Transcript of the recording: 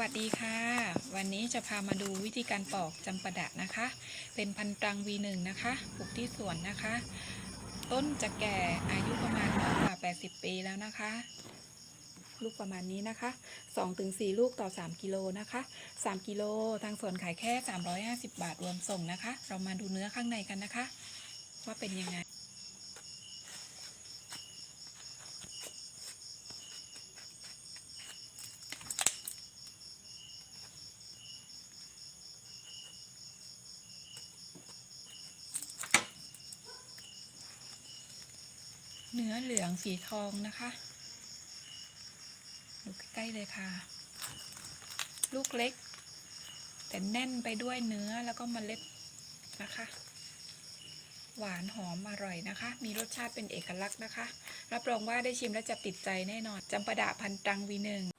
วัสดีค่ะ วันนี้จะพามาดูวิธีการปอกจำปาดะนะคะ เป็นพันธุ์ตรัง V1 นะคะปลูกที่สวนนะคะ ต้นจะแก่อายุประมาณมากกว่า 80 ปีแล้วนะคะ ลูกประมาณนี้นะคะ 2-4 ลูกต่อ 3 กิโลนะคะ 3 กิโลทางสวนขายแค่ 350 บาทรวมส่งนะคะ เรามาดูเนื้อข้างในกันนะคะ ว่าเป็นยังไง เนื้อเหลืองสีทองนะคะดูใกล้ๆเลยค่ะ ลูกเล็ก แต่แน่นไปด้วยเนื้อแล้วก็เมล็ดนะคะ หวานหอมอร่อยนะคะ มีรสชาติเป็นเอกลักษณ์นะคะ รับรองว่าได้ชิมแล้วจะติดใจแน่นอนจำปาดะพันตรังวีหนึ่ง